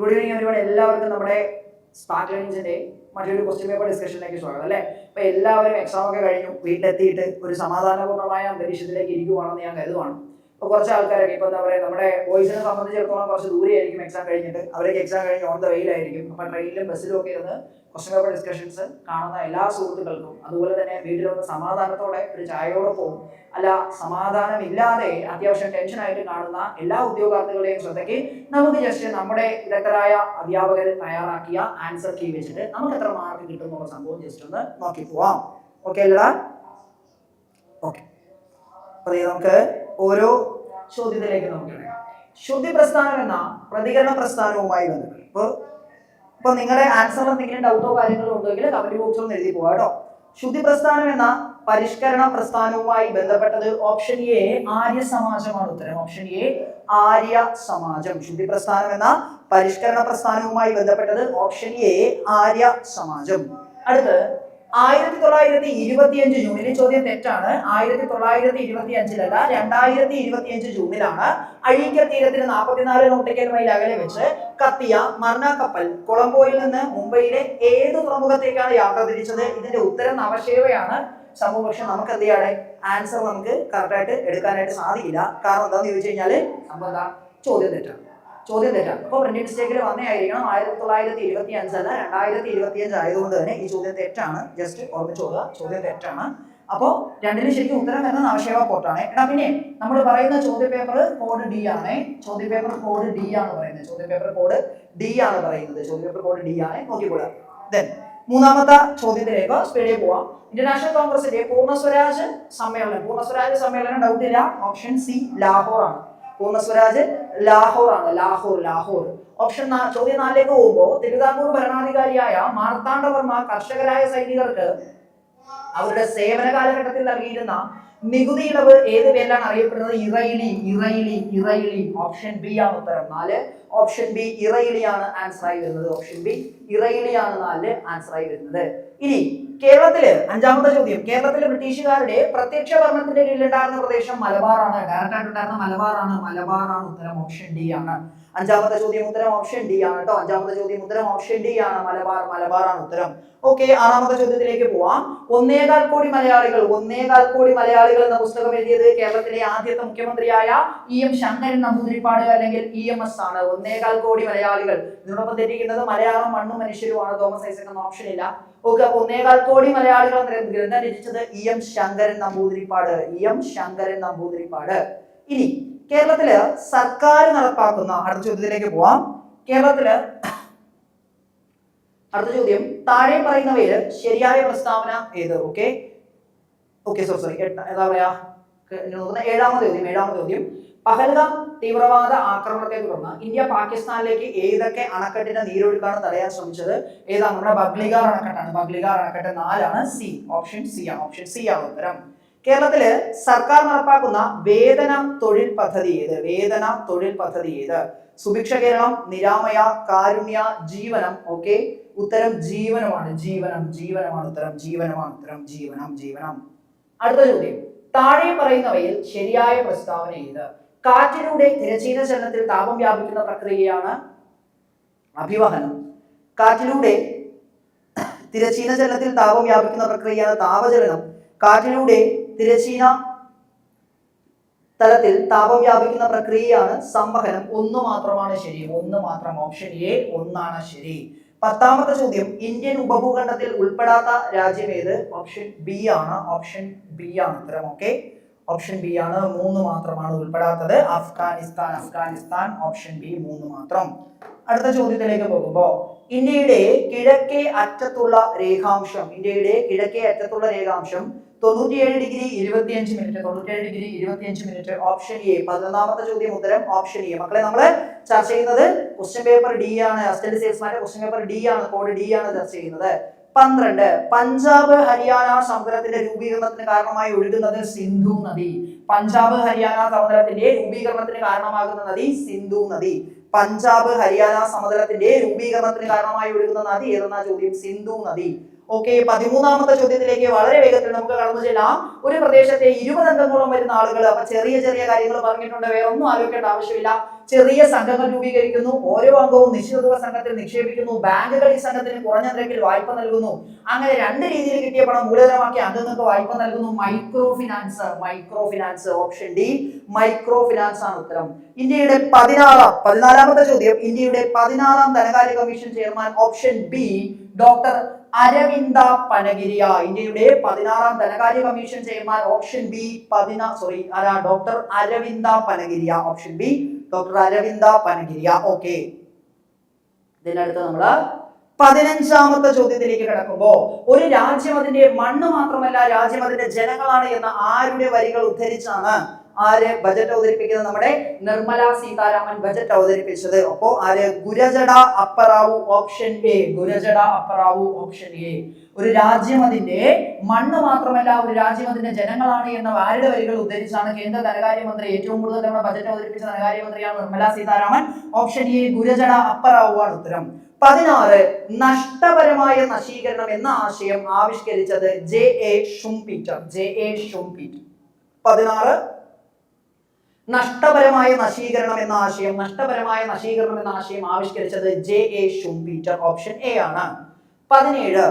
Good evening everyone എല്ലാവർക്കും നമ്മുടെ spark മറ്റൊരു ക്വസ്റ്റ്യൻ പേപ്പർ ഡിസ്കഷനിലേക്ക് സ്വാഗതം അല്ലേ? അപ്പൊ എല്ലാവരും എക്സാം ഒക്കെ കഴിഞ്ഞു വീട്ടിലെത്തിയിട്ട് ഒരു സമാധാനപൂർണമായ അന്തരീക്ഷത്തിലേക്ക് ഇരിക്കുവാണെന്ന് ഞാൻ കരുതുവാണ്. ഇപ്പൊ കുറച്ച് ആൾക്കാരൊക്കെ ഇപ്പൊ എന്താ പറയുക നമ്മുടെ ബോയ്സിനെ സംബന്ധിച്ചിടത്തോളം കുറച്ച് ദൂരെയായിരിക്കും എക്സാം കഴിഞ്ഞിട്ട്. അവരൊക്കെ എക്സാം കഴിഞ്ഞ് ഓൺ ദ വെയിലായിരിക്കും അപ്പൊ ട്രെയിനിലും ബസ്സിലും ഒക്കെ ഇരുന്ന് ക്വസ്റ്റ്യൻ പേപ്പർ ഡിസ്കഷൻസ് കാണുന്ന എല്ലാ സുഹൃത്തുക്കൾക്കും അതുപോലെ തന്നെ വീട്ടിലൊന്ന് സമാധാനത്തോടെ ഒരു ചായയോടൊപ്പവും അല്ല സമാധാനം ഇല്ലാതെ അത്യാവശ്യം ടെൻഷനായിട്ട് കാണുന്ന എല്ലാ ഉദ്യോഗാർത്ഥികളുടെയും ശ്രദ്ധയ്ക്ക് നമുക്ക് ജസ്റ്റ് നമ്മുടെ വിദഗ്ധരായ അധ്യാപകർ തയ്യാറാക്കിയ ആൻസർ കീ വെച്ചിട്ട് നമുക്ക് എത്ര മാർക്ക് കിട്ടും എന്നുള്ള സംഭവം ജസ്റ്റ് ഒന്ന് നോക്കി പോവാം. ഓക്കെ അല്ലടാ? ഓക്കെ അപ്പൊ നമുക്ക് ഓരോ ചോദ്യത്തിലേക്ക് നോക്കണം ശുദ്ധി പ്രസ്ഥാനം എന്ന പ്രതികരണ പ്രസ്ഥാനവുമായി ബന്ധപ്പെട്ട്. ഇപ്പൊ ഇപ്പൊ നിങ്ങളുടെ ആൻസർ എന്തെങ്കിലും ഡൗട്ടോ കാര്യങ്ങളോ ഉണ്ടെങ്കിൽ കമന്റ് ബോക്സിൽ ഒന്ന് എഴുതി പോവാ കേട്ടോ. ശുദ്ധി പ്രസ്ഥാനം എന്ന പരിഷ്കരണ പ്രസ്ഥാനവുമായി ബന്ധപ്പെട്ടത് ഓപ്ഷൻ എ ആര്യ സമാജമാണ് ഉത്തരം. ഓപ്ഷൻ എ ആര്യ സമാജം. ശുദ്ധി പ്രസ്ഥാനം എന്ന പരിഷ്കരണ പ്രസ്ഥാനവുമായി ബന്ധപ്പെട്ടത് ഓപ്ഷൻ എ ആര്യ സമാജം. അടുത്ത് ആയിരത്തി തൊള്ളായിരത്തി ഇരുപത്തിയഞ്ച് ജൂണിൽ ചോദ്യം തെറ്റാണ്. ആയിരത്തി തൊള്ളായിരത്തി ഇരുപത്തി അഞ്ചിലല്ല രണ്ടായിരത്തി ഇരുപത്തി അഞ്ച് ജൂണിലാണ് അഴീക്കൽ തീരത്തിന് നാൽപ്പത്തിനാല് നോട്ടിക്കൽ മൈൽ അകലെ വെച്ച് കത്തിയ മർണ കപ്പൽ കൊളംബോയിൽ നിന്ന് മുംബൈയിലെ ഏത് തുറമുഖത്തേക്കാണ് യാത്ര തിരിച്ചത്? ഇതിന്റെ ഉത്തരം നവശേവയാണ്. സംഭവം പക്ഷെ നമുക്ക് എന്ത് ചെയ്യാതെ ആൻസർ നമുക്ക് കറക്റ്റായിട്ട് എടുക്കാനായിട്ട് സാധിക്കില്ല. കാരണം എന്താണെന്ന് ചോദിച്ചു കഴിഞ്ഞാൽ സംഭവം ചോദ്യം തെറ്റാണ്. ചോദ്യം തെറ്റാണ് അപ്പോൾ പ്രിന്റ് മിസ്റ്റേക്കിൽ വന്നതായിരിക്കണം ആയിരത്തി തൊള്ളായിരത്തി ഇരുപത്തി അഞ്ചല്ല രണ്ടായിരത്തി ഇരുപത്തി അഞ്ച് ആയതുകൊണ്ട് തന്നെ ഈ ചോദ്യം തെറ്റാണ്. ജസ്റ്റ് ഓർമ്മിച്ചോളുക ചോദ്യം തെറ്റാണ്. അപ്പോൾ രണ്ടിന് ശരിക്കും ഉത്തരം വരുന്നത് നവശേവ പോർട്ടാണ് എടാ പിന്നെ നമ്മൾ പറയുന്ന ചോദ്യ പേപ്പർ കോഡ് ഡി ആണ്. ചോദ്യ പേപ്പർ കോഡ് ഡി ആണ് പറയുന്നത്. ചോദ്യ പേപ്പർ കോഡ് ഡി ആണ് പറയുന്നത്. ചോദ്യ പേപ്പർ കോഡ് ഡി ആണ്. നോക്കിക്കൊള്ളുക മൂന്നാമത്തെ ചോദ്യത്തിലേക്ക് സ്പീഡിൽ പോവാം. ഇന്റർനാഷണൽ കോൺഗ്രസിന്റെ പൂർണ സ്വരാജ് സമ്മേളനം. പൂർണ സ്വരാജ് സമ്മേളനം ഡൗട്ട് ഇല്ല. ഓപ്ഷൻ സി ലാഹോർ ആണ്. പൂർണ സ്വരാജ് ലാഹോർ ആണ് ലാഹോർ. ലാഹോർ ഓപ്ഷൻ ചോദ്യം നാലിലേക്ക് പോകുമ്പോൾ തിരുവിതാംകൂർ ഭരണാധികാരിയായ മാർത്താണ്ഡവർമ്മ കർഷകരായ സൈനികർക്ക് അവരുടെ സേവന കാലഘട്ടത്തിൽ നൽകിയിരുന്ന നികുതി ഇളവ് ഏത് പേരിലാണ് അറിയപ്പെടുന്നത്? ഇറയിലി ഇറയിലി ഇറയിലി. ഓപ്ഷൻ ബി ആണ് ഉത്തരം നാല്. ഓപ്ഷൻ ബി ഇറയിലിയാണ് ആൻസർ ആയി വരുന്നത്. ഓപ്ഷൻ ബി ഇറയിലിയാണ് നാല് ആൻസർ ആയി വരുന്നത്. ഇനി കേരളത്തിൽ അഞ്ചാമത്തെ ചോദ്യം. കേരളത്തിലെ ബ്രിട്ടീഷുകാരുടെ പ്രത്യക്ഷ ഭരണത്തിന്റെ കീഴിലുണ്ടായിരുന്ന പ്രദേശം മലബാറാണ്. ഡയറക്റ്റ് ആയിട്ടുണ്ടായിരുന്ന മലബാറാണ്. മലബാറാണ് ഉത്തരം ഓപ്ഷൻ ഡി ആണ്. അഞ്ചാമത്തെ ചോദ്യം ഉത്തരം ഓപ്ഷൻ ഡി ആണ് കേട്ടോ. അഞ്ചാമത്തെ ചോദ്യം ഉത്തരം ഓപ്ഷൻ ഡി ആണ്. മലബാർ മലബാർ ആണ് ഉത്തരം. ഓക്കെ ആറാമത്തെ ചോദ്യത്തിലേക്ക് പോവാം. ഒന്നേകാൽ കോടി മലയാളികൾ ഒന്നേകാൽ കോടി മലയാളികൾ എന്ന പുസ്തകം എഴുതിയത് കേരളത്തിലെ ആദ്യത്തെ മുഖ്യമന്ത്രിയായ ഇ എം ശങ്കരൻ നമ്പൂതിരിപ്പാട് അല്ലെങ്കിൽ ഇ എം എസ് ആണ്. ഒന്നേകാൽ കോടി മലയാളികൾ. ഇതിനോടൊപ്പം തെറ്റിക്കുന്നത് മലയാളം മണ്ണും മനുഷ്യരുമാണ്. തോമസ് ഐസക് എന്ന ഓപ്ഷൻ ഇല്ല. ഓക്കെ അപ്പൊ ഒന്നേകാൽ കോടി മലയാളികൾ ഗ്രന്ഥം രചിച്ചത് E M Sankaran Namboothiripad. E M Sankaran Namboothiripad. ഇനി കേരളത്തിൽ സർക്കാർ നടപ്പാക്കുന്ന അടുത്ത ചോദ്യത്തിലേക്ക് പോവാം. കേരളത്തിൽ അടുത്ത ചോദ്യം താഴെ പറയുന്നവയിൽ ശരിയായ പ്രസ്താവന ഏത്? ഓക്കെ. ഓക്കെ സോറി സോറി എന്താ പറയാ? ഏഴാമത് ചോദ്യം ഏഴാമത് ചോദ്യം. പഹൽഗാം തീവ്രവാദ ആക്രമണത്തെ തുടർന്ന് ഇന്ത്യ പാകിസ്ഥാനിലേക്ക് ഏതൊക്കെ അണക്കെട്ടിന്റെ നീരൊഴുക്കാണ് തടയാൻ ശ്രമിച്ചത്? ഏതാണ്? നമ്മുടെ ബഗ്ലിഗാർ അണക്കെട്ടാണ്. ബഗ്ലിഗാർ അണക്കെട്ട് നാലാണ് സി. ഓപ്ഷൻ സി ആണ്. ഓപ്ഷൻ സി ആണ് ഉത്തരം. കേരളത്തിൽ സർക്കാർ നടപ്പാക്കുന്ന വേതന തൊഴിൽ പദ്ധതി ഏത്? വേതന തൊഴിൽ പദ്ധതി ഏത്? സുഭിക്ഷ കേരളം നിരാമയ കാരുണ്യ ജീവനം ഓക്കെ? ഉത്തരം ജീവനമാണ്. ജീവനം ജീവനമാണ് ഉത്തരം. ജീവനമാണ് ഉത്തരം. ജീവനം ജീവനം. അടുത്ത ചോദ്യം. താഴെ പറയുന്നവയിൽ ശരിയായ പ്രസ്താവന ഏത്? കാറ്റിലൂടെ തിരച്ചീന ചലനത്തിൽ താപം വ്യാപിക്കുന്ന പ്രക്രിയയാണ് അഭിവഹനം. കാറ്റിലൂടെ തിരച്ചീന ചലനത്തിൽ താപം വ്യാപിക്കുന്ന പ്രക്രിയയാണ് താപചലനം. കാറ്റിലൂടെ തിരച്ചീന തലത്തിൽ താപം വ്യാപിക്കുന്ന പ്രക്രിയയാണ് സംവഹനം. ഒന്ന് മാത്രമാണ് ശരി. ഒന്ന് മാത്രം ഓപ്ഷൻ എ ഒന്നാണ് ശരി. പത്താമത്തെ ചോദ്യം ഇന്ത്യൻ ഉപഭൂഖണ്ഡത്തിൽ ഉൾപ്പെടാത്ത രാജ്യം ഏത്? ഓപ്ഷൻ ബി ആണ്. ഓപ്ഷൻ ബി ആണ് ഉത്തരം. ഓക്കെ ഓപ്ഷൻ ബി ആണ് മൂന്ന് മാത്രമാണ് ഉൾപ്പെടാത്തത്. അഫ്ഗാനിസ്ഥാൻ അഫ്ഗാനിസ്ഥാൻ ഓപ്ഷൻ ബി മൂന്ന് മാത്രം. അടുത്ത ചോദ്യത്തിലേക്ക് പോകുമ്പോൾ ഇന്ത്യയുടെ കിഴക്കേ അറ്റത്തുള്ള രേഖാംശം ഇന്ത്യയുടെ കിഴക്കേ അറ്റത്തുള്ള രേഖാംശം തൊണ്ണൂറ്റിയേഴ് ഡിഗ്രി ഇരുപത്തിയഞ്ച് മിനിറ്റ് തൊണ്ണൂറ്റിയേഴ് ഡിഗ്രി ഇരുപത്തിയഞ്ച് മിനിറ്റ് ഓപ്ഷൻ എ പതിനൊന്നാമത്തെ ചോദ്യം ഉത്തരം ഓപ്ഷൻ എ. മക്കളെ നമ്മൾ ചർച്ച ചെയ്യുന്നത് ക്വസ്റ്റ്യൻ പേപ്പർ ഡി ആണ്. അസ്റ്റഡി സെയിൽസ്മാന്റെ ക്വസ്റ്റ്യൻ പേപ്പർ ഡി ആണ് കോഡ് ഡി ആണ് ചർച്ച ചെയ്യുന്നത്. പന്ത്രണ്ട്. പഞ്ചാബ് ഹരിയാന സമതലത്തിന്റെ രൂപീകരണത്തിന് കാരണമായി ഒഴുകുന്നത് സിന്ധു നദി. പഞ്ചാബ് ഹരിയാന സമതലത്തിന്റെ രൂപീകരണത്തിന് കാരണമാകുന്ന നദി സിന്ധു നദി. പഞ്ചാബ് ഹരിയാന സമതലത്തിന്റെ രൂപീകരണത്തിന് കാരണമായി ഒഴുകുന്ന നദി ഏതെന്ന ചോദ്യം? സിന്ധു നദി. ഓക്കെ പതിമൂന്നാമത്തെ ചോദ്യത്തിലേക്ക് വളരെ വേഗത്തിൽ നമുക്ക് കടന്നു ചെല്ലാം. ഒരു പ്രദേശത്തെ ഇരുപത് അംഗങ്ങളോളം വരുന്ന ആളുകൾ അപ്പൊ ചെറിയ ചെറിയ കാര്യങ്ങൾ പറഞ്ഞിട്ടുണ്ട്. വേറെ ഒന്നും ആലോചിക്കേണ്ട ആവശ്യമില്ല. ചെറിയ സംഘങ്ങൾ രൂപീകരിക്കുന്നു. ഓരോ അംഗവും നിശ്ചിത തുക സംഘത്തിൽ നിക്ഷേപിക്കുന്നു. ബാങ്കുകൾ ഈ സംഘത്തിന് കുറഞ്ഞ നിരക്കിൽ വായ്പ നൽകുന്നു. അങ്ങനെ രണ്ട് രീതിയിൽ കിട്ടിയ പണം മൂലധനമാക്കി അംഗങ്ങൾക്ക് വായ്പ നൽകുന്നു. Micro finance micro finance option D micro finance ആണ് ഉത്തരം. ഇന്ത്യയുടെ പതിനാറാം പതിനാലാമത്തെ ചോദ്യം. ഇന്ത്യയുടെ പതിനാറാം ധനകാര്യ commission chairman option B doctor Arvind Panagariya ഇന്ത്യയുടെ പതിനാറാം ധനകാര്യ കമ്മീഷൻ ചെയർമാൻ ഓപ്ഷൻ ബി പതിനാ സോറി ആരാ doctor Arvind Panagariya option B doctor Arvind Panagariya. Okay ഇതിനടുത്ത് നമ്മൾ പതിനഞ്ചാമത്തെ ചോദ്യത്തിലേക്ക് കിടക്കുമ്പോ ഒരു രാജ്യം അതിന്റെ മണ്ണ് മാത്രമല്ല രാജ്യം അതിന്റെ ജനങ്ങളാണ് എന്ന് ആരുടെ വരികൾ ഉദ്ധരിച്ചാണ് ആര് ബജറ്റ് അവതരിപ്പിക്കുന്നത്? നമ്മുടെ നിർമ്മല സീതാരാമൻ ബജറ്റ് അവതരിപ്പിച്ചത്. അപ്പോ ആര്? Gurajada Apparao option A Gurajada Apparao option A ഒരു രാജ്യം അതിന്റെ മണ്ണ് മാത്രമല്ല ഒരു രാജ്യം അതിന്റെ ജനങ്ങളാണ് എന്ന ആരുടെ വരികൾ ഉദ്ധരിച്ചാണ് കേന്ദ്ര ധനകാര്യമന്ത്രി ഏറ്റവും കൂടുതൽ തവണ ബജറ്റ് അവതരിപ്പിച്ച ധനകാര്യമന്ത്രിയാണ് നിർമ്മല സീതാരാമൻ. ഓപ്ഷൻ എ ഗുരജട അപ്പറാവു ആണ് ഉത്തരം. പതിനാറ് നഷ്ടപരമായ നശീകരണം എന്ന ആശയം ആവിഷ്കരിച്ചത് J A Schumpeter J A Schumpeter പതിനാറ് നഷ്ടപരമായ നശീകരണം എന്ന ആശയം നഷ്ടപരമായ നശീകരണം എന്ന ആശയം ആവിഷ്കരിച്ചത് J A Schumpeter option A ആണ്. പതിനേഴ്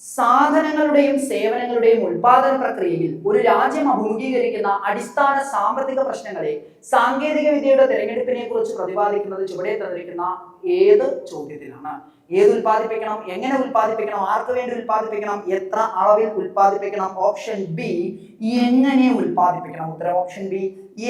സാധനങ്ങളുടെയും സേവനങ്ങളുടെയും ഉൽപാദന പ്രക്രിയയിൽ ഒരു രാജ്യം അഭിമുഖീകരിക്കുന്ന അടിസ്ഥാന സാമ്പത്തിക പ്രശ്നങ്ങളെ സാങ്കേതിക വിദ്യയുടെ തിരഞ്ഞെടുപ്പിനെ കുറിച്ച് പ്രതിപാദിക്കുന്നത് ചുവടെ തന്നിരിക്കുന്ന ഏത് ചോദ്യത്തിലാണ്? ഏത് ഉൽപ്പാദിപ്പിക്കണം? എങ്ങനെ ഉൽപ്പാദിപ്പിക്കണം? ആർക്ക് വേണ്ടി ഉൽപ്പാദിപ്പിക്കണം? എത്ര അളവിൽ ഉൽപ്പാദിപ്പിക്കണം? ഓപ്ഷൻ ബി എങ്ങനെ ഉൽപ്പാദിപ്പിക്കണം? ഉത്തരം ഓപ്ഷൻ ബി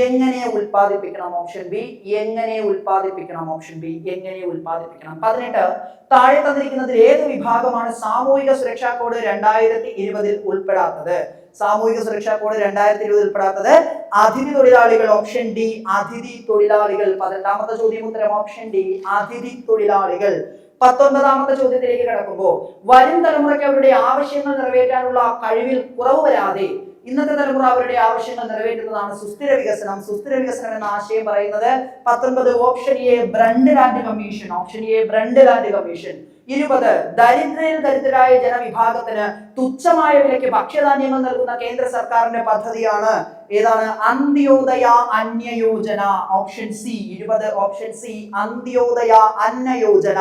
എങ്ങനെ ഉൽപ്പാദിപ്പിക്കണം ഓപ്ഷൻ ബി എങ്ങനെ ഉൽപ്പാദിപ്പിക്കണം ഓപ്ഷൻ ബി എങ്ങനെ ഉൽപ്പാദിപ്പിക്കണം? പതിനെട്ട് താഴെ തന്നിരിക്കുന്നതിൽ ഏത് വിഭാഗമാണ് സാമൂഹിക സുരക്ഷാ കോഡ് രണ്ടായിരത്തി ഇരുപതിൽ ഉൾപ്പെടാത്തത്? സാമൂഹിക സുരക്ഷാ കോഡ് രണ്ടായിരത്തി ഇരുപതിൽ ഉൾപ്പെടാത്തത് അതിഥി തൊഴിലാളികൾ ഓപ്ഷൻ ഡി അതിഥി തൊഴിലാളികൾ. പതിനെട്ടാമത്തെ ചോദ്യം ഉത്തരം ഓപ്ഷൻ ഡി അതിഥി തൊഴിലാളികൾ. പത്തൊൻപതാമത്തെ ചോദ്യത്തിലേക്ക് കടക്കുമ്പോൾ വരും തലമുറയ്ക്ക് അവരുടെ ആവശ്യങ്ങൾ നിറവേറ്റാനുള്ള കഴിവിൽ കുറവ് വരാതെ ഇന്നത്തെ തലമുറ അവരുടെ ആവശ്യങ്ങൾ നിറവേറ്റുന്നതാണ് സുസ്ഥിര വികസനം. സുസ്ഥിര വികസനം എന്ന ആശയം പറയുന്നത് പത്തൊൻപത് option A Brundtland commission option A Brundtland commission. ഇരുപത് ദരിദ്രരിൽ ദരിദ്രരായ ജനവിഭാഗത്തിന് തുച്ഛമായ വിലയ്ക്ക് ഭക്ഷ്യധാന്യങ്ങൾ നൽകുന്ന കേന്ദ്ര സർക്കാരിന്റെ പദ്ധതിയാണ്. ഏതാണ്? Antyodaya Annayojana option C. ഇരുപത് ഓപ്ഷൻ സി അന്ത്യോദയ അന്നയോജന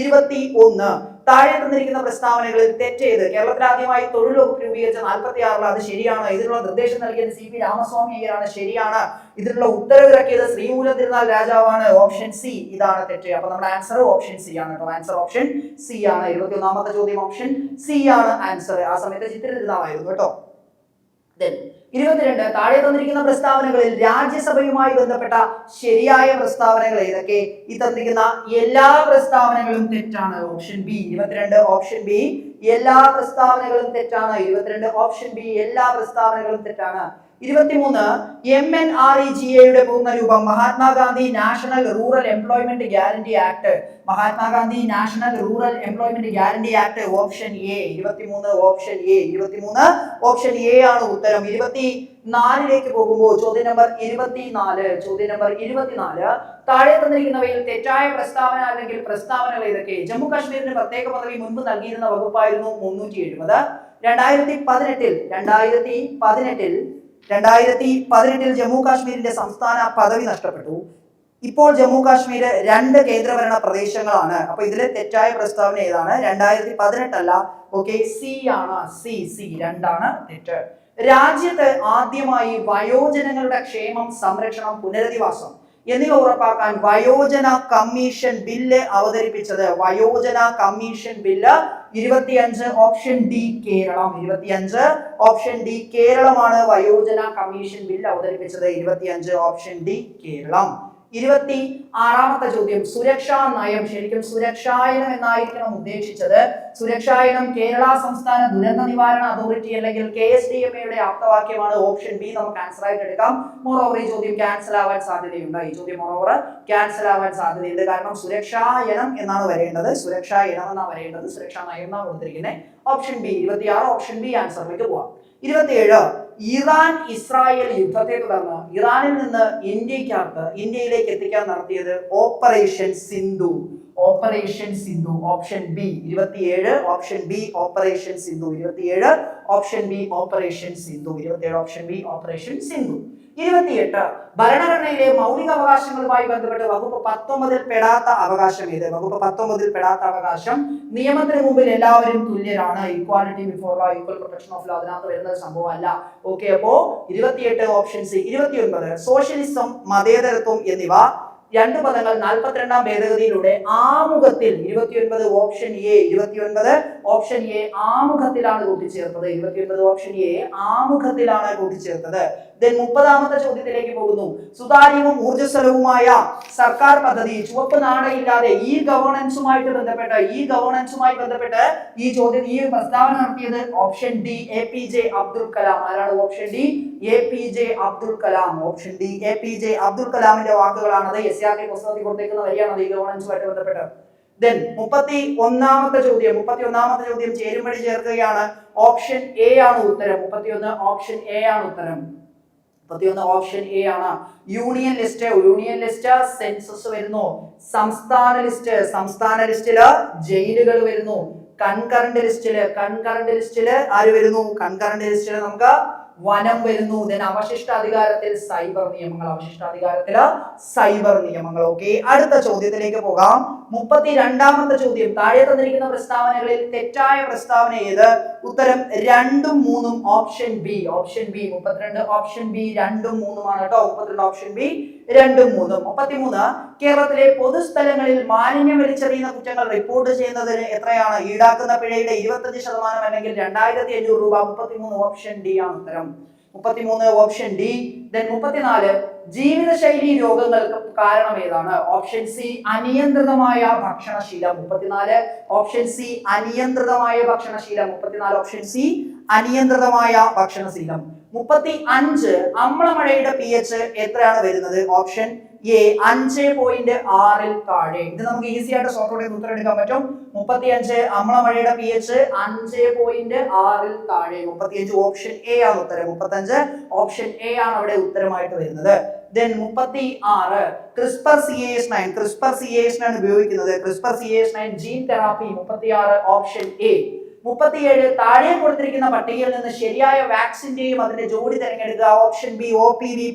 ഇരുപത്തി ഒന്ന് താഴെ തന്നിരിക്കുന്ന പ്രസ്താവനകളിൽ തെറ്റേത് കേരളത്തിൽ ആദ്യമായി തൊഴിൽ വകുപ്പ് രൂപീകരിച്ച നാൽപ്പത്തി ആറിൽ അത് ശരിയാണ്. ഇതിനുള്ള നിർദ്ദേശം നൽകിയത് സി പി രാമസ്വാമി അയ്യരാണ്. ശരിയാണ്. ഇതിനുള്ള ഉത്തരവ് ഇറക്കിയത് ശ്രീമൂലം തിരുനാൾ രാജാവാണ്. ഓപ്ഷൻ സി ഇതാണ് തെറ്റ്. അപ്പൊ നമ്മുടെ ആൻസർ ഓപ്ഷൻ സി ആണ് കേട്ടോ. ആൻസർ ഓപ്ഷൻ സി ആണ്. ഇരുപത്തി ഒന്നാമത്തെ ചോദ്യം ഓപ്ഷൻ സി ആണ് ആൻസർ. ആ സമയത്ത് ചിത്ര തിരുനാളായിരുന്നു കേട്ടോ. ഇരുപത്തിരണ്ട് താഴെ തന്നിരിക്കുന്ന പ്രസ്താവനകളിൽ രാജ്യസഭയുമായി ബന്ധപ്പെട്ട ശരിയായ പ്രസ്താവനകൾ ഏതൊക്കെ? ഈ തന്നിരിക്കുന്ന എല്ലാ പ്രസ്താവനകളും തെറ്റാണ്. ഓപ്ഷൻ ബി ഇരുപത്തിരണ്ട് ഓപ്ഷൻ ബി എല്ലാ പ്രസ്താവനകളും തെറ്റാണ്. ഇരുപത്തിരണ്ട് ഓപ്ഷൻ ബി എല്ലാ പ്രസ്താവനകളും തെറ്റാണ്. ഇരുപത്തിമൂന്ന് M N R E G എയുടെ പൂർണരൂപം Mahatma Gandhi national rural employment guarantee act. Mahatma Gandhi national rural employment guarantee act option A ഇരുപത്തിമൂന്ന് ഓപ്ഷൻ എ ഇരുപത്തിമൂന്ന് ഓപ്ഷൻ എ ആണ് ഉത്തരം. ഇരുപത്തി നാലിലേക്ക് പോകുമ്പോൾ ചോദ്യം നമ്പർ ഇരുപത്തിനാല് ചോദ്യം നമ്പർ ഇരുപത്തിനാല്. താഴെ തന്നിരിക്കുന്നവയിൽ തെറ്റായ പ്രസ്താവന അല്ലെങ്കിൽ പ്രസ്താവനകൾ ഇതൊക്കെ ജമ്മു കാശ്മീരിന് പ്രത്യേക പദവി മുൻപ് നൽകിയിരുന്ന വകുപ്പായിരുന്നു മുന്നൂറ്റി എഴുപത് രണ്ടായിരത്തി പതിനെട്ടിൽ രണ്ടായിരത്തി പതിനെട്ടിൽ രണ്ടായിരത്തി പതിനെട്ടിൽ ജമ്മു കാശ്മീരിന്റെ സംസ്ഥാന പദവി നഷ്ടപ്പെട്ടു. ഇപ്പോൾ ജമ്മു കാശ്മീർ രണ്ട് കേന്ദ്രഭരണ പ്രദേശങ്ങളാണ്. അപ്പൊ ഇതിലെ തെറ്റായ പ്രസ്താവന ഏതാണ്? രണ്ടായിരത്തി പതിനെട്ടല്ല ഓക്കെ സി ആണ്. സി സി രണ്ടാണ് തെറ്റ്. രാജ്യത്ത് ആദ്യമായി വയോജനങ്ങളുടെ ക്ഷേമം സംരക്ഷണം പുനരധിവാസം എന്നിവ ഉറപ്പാക്കാൻ വയോജന കമ്മീഷൻ ബില്ല് അവതരിപ്പിച്ചത്. വയോജന കമ്മീഷൻ ബില്ല് ഇരുപത്തിയഞ്ച് ഓപ്ഷൻ ഡി കേരളം. ഇരുപത്തിയഞ്ച് ഓപ്ഷൻ ഡി കേരളമാണ് വയോജന കമ്മീഷൻ ബിൽ അവതരിപ്പിച്ചത്. ഇരുപത്തിയഞ്ച് ഓപ്ഷൻ ഡി കേരളം. ഇരുപത്തി ആറാമത്തെ ചോദ്യം. സുരക്ഷാ നയം. ശരിക്കും സുരക്ഷായനം എന്നായിരിക്കണം ഉദ്ദേശിച്ചത്. സുരക്ഷായനം കേരള സംസ്ഥാന ദുരന്ത നിവാരണ അതോറിറ്റി അല്ലെങ്കിൽ കെ എസ് ഡി എം എയുടെ ആപ്തവാക്യമാണ് ഓപ്ഷൻ ബി. നമുക്ക് ആൻസർ ആയിട്ട് എടുക്കാം. മോറോവർ ഈ ചോദ്യം ക്യാൻസൽ ആവാൻ സാധ്യതയുണ്ട്. ഈ ചോദ്യം മോറോവർ ക്യാൻസൽ ആവാൻ സാധ്യതയുണ്ട്. കാരണം സുരക്ഷായനം എന്നാണ് വരേണ്ടത്. സുരക്ഷായനം എന്നാണ് വരേണ്ടത്. സുരക്ഷാ നയം എന്നാണ് കൊടുത്തിരിക്കുന്നത്. ഓപ്ഷൻ ബി ഇരുപത്തിയാറ്. ഓപ്ഷൻ ബി ആൻസറിലേക്ക് പോവാം. ഇരുപത്തിയേഴ്. ഇറാൻ ഇസ്രായേൽ യുദ്ധത്തെ തുടർന്ന് ഇറാനിൽ നിന്ന് ഇന്ത്യക്കകത്ത് ഇന്ത്യയിലേക്ക് എത്തിക്കാൻ നടത്തിയത് operation Sindhu. Operation Sindhu option B. ഇരുപത്തിയേഴ് ഓപ്ഷൻ ബി ഓപ്പറേഷൻ സിന്ധു. ഇരുപത്തിയേഴ് ഓപ്ഷൻ ബി ഓപ്പറേഷൻ സിന്ധു. ഇരുപത്തിയേഴ് ഓപ്ഷൻ ബി ഓപ്പറേഷൻ സിന്ധു. ഇരുപത്തിയെട്ട്. ഭരണഘടനയിലെ മൗലിക അവകാശങ്ങളുമായി ബന്ധപ്പെട്ട് വകുപ്പ് പത്തൊമ്പതിൽ പെടാത്ത അവകാശം ഏത്? വകുപ്പ് പത്തൊമ്പതിൽ പെടാത്ത അവകാശം. നിയമത്തിന് മുമ്പിൽ എല്ലാവരും തുല്യരാണ്. Equality before law equal protection of law അതിനകത്ത് വരുന്ന സംഭവമല്ല. ഓക്കെ അപ്പോ ഇരുപത്തിയെട്ട് ഓപ്ഷൻ സി ഇരുപത്തിയൊൻപത്. സോഷ്യലിസം മതേതരത്വം എന്നിവ. രണ്ട് പദങ്ങൾ നാൽപ്പത്തിരണ്ടാം ഭേദഗതിയിലൂടെ ആമുഖത്തിൽ ഇരുപത്തിയൊൻപത് ഓപ്ഷൻ എ ഇരുപത്തിയൊൻപത് ഓപ്ഷൻ എ ആമുഖത്തിലാണ് കൂട്ടിച്ചേർത്തത്. ഇരുപത്തിയൊൻപത് ഓപ്ഷൻ എ ആമുഖത്തിലാണ് കൂട്ടിച്ചേർത്തത്. ദെൻ മുപ്പതാമത്തെ ചോദ്യത്തിലേക്ക് പോകുന്നു. സുതാര്യവും ഊർജസ്വലവുമായ സർക്കാർ പദ്ധതി ചുവപ്പ് നാടയില്ലാതെ ഈ ഗവേണൻസുമായിട്ട് ബന്ധപ്പെട്ട് ഈ ഗവേണൻസുമായി ബന്ധപ്പെട്ട് ഈ ചോദ്യം ഈ പ്രസ്താവന നടത്തിയത് option D A P J Abdul Kalam. ആരാണ് option D? A P J Abdul Kalam. Option D A P J Abdul കലാമിന്റെ വാക്കുകളാണത് എസ് ആർ കെ പുസ്തകത്തിൽ കൊടുത്തേക്കുന്ന വരിയാണത് ഈ ഗവേണൻസുമായിട്ട് ബന്ധപ്പെട്ട്. ദെൻ മുപ്പത്തി ഒന്നാമത്തെ ചോദ്യം മുപ്പത്തി ഒന്നാമത്തെ ചോദ്യം ചേരുമ്പഴി ചേർക്കുകയാണ്. ഓപ്ഷൻ എ ആണ് ഉത്തരം. മുപ്പത്തി ഒന്ന് ഓപ്ഷൻ എ ആണ് ഉത്തരം. മുപ്പത്തിയൊന്ന് ഓപ്ഷൻ എ ആണ്. Union list union list census വരുന്നു. സംസ്ഥാന ലിസ്റ്റ് സംസ്ഥാന ലിസ്റ്റിൽ ജയിലുകൾ വരുന്നു. കൺകറന്റ് ലിസ്റ്റിൽ കൺകറന്റ് ലിസ്റ്റിൽ ആര് വരുന്നു? കൺകറന്റ് ലിസ്റ്റിൽ നമുക്ക് വനം വരുന്നു. ദെൻ അവശിഷ്ടാധികാരത്തിൽ സൈബർ നിയമങ്ങൾ അവശിഷ്ട അധികാരത്തിൽ സൈബർ നിയമങ്ങൾ. ഓക്കെ അടുത്ത ചോദ്യത്തിലേക്ക് പോകാം. മുപ്പത്തി രണ്ടാമത്തെ ചോദ്യം. താഴെ തന്നിരിക്കുന്ന പ്രസ്താവനകളിൽ തെറ്റായ പ്രസ്താവന ഏത്? ഉത്തരം രണ്ടും മൂന്നും ഓപ്ഷൻ ബി ഓപ്ഷൻ ബി മുപ്പത്തിരണ്ട് ഓപ്ഷൻ ബി രണ്ടും മൂന്നുമാണ് കേട്ടോ. മുപ്പത്തിരണ്ട് ഓപ്ഷൻ ബി രണ്ടും മൂന്നും. മുപ്പത്തിമൂന്ന് കേരളത്തിലെ പൊതുസ്ഥലങ്ങളിൽ മാലിന്യം വലിച്ചെറിയുന്ന കുറ്റങ്ങൾ റിപ്പോർട്ട് ചെയ്യുന്നതിന് എത്രയാണ്? ഈടാക്കുന്ന പിഴയുടെ ഇരുപത്തഞ്ച് ശതമാനം അല്ലെങ്കിൽ രണ്ടായിരത്തി അഞ്ഞൂറ് രൂപ മുപ്പത്തിമൂന്ന് ഓപ്ഷൻ ഡി ആണ് ഉത്തരം. മുപ്പത്തിമൂന്ന് ഓപ്ഷൻ ഡി ദെൻ മുപ്പത്തിനാല് ജീവിതശൈലി രോഗങ്ങൾക്ക് കാരണം ഏതാണ്? ഓപ്ഷൻ സി അനിയന്ത്രിതമായ ഭക്ഷണശീലം. മുപ്പത്തിനാല് ഓപ്ഷൻ സി അനിയന്ത്രിതമായ ഭക്ഷണശീലം. മുപ്പത്തിനാല് ഓപ്ഷൻ സി അനിയന്ത്രിതമായ ഭക്ഷണശീലം. മുപ്പത്തി അഞ്ച് അമ്ലമഴയുടെ പി എച്ച് എത്രയാണ് വരുന്നത്? ഓപ്ഷൻ എ അഞ്ച് പോയിന്റ് ആറിൽ താഴെ. ഇത് നമുക്ക് ഈസി ആയിട്ട് സോർട്ട് ചെയ്ത് ഉത്തരം എടുക്കാൻ പറ്റും. മുപ്പത്തി അഞ്ച് അമ്ലമഴയുടെ പി എച്ച് അഞ്ച് പോയിന്റ് ആറിൽ താഴെ. മുപ്പത്തി അഞ്ച് ഓപ്ഷൻ എ ആണ് ഉത്തരം. മുപ്പത്തി അഞ്ച് ഓപ്ഷൻ എ ആണ് അവിടെ ഉത്തരമായിട്ട് വരുന്നത്. ദെൻ മുപ്പത്തി ആറ് CRISPR C S nine CRISPR C S nine ഉപയോഗിക്കുന്നത്. CRISPR C S nine gene therapy മുപ്പത്തി ആറ് ഓപ്ഷൻ എ മുപ്പത്തിയേഴ് താഴെ കൊടുത്തിരിക്കുന്ന പട്ടികയിൽ നിന്ന് ശരിയായ വാക്സിന്റെയും അതിന്റെ ജോഡി തിരഞ്ഞെടുക്കുക. Option B O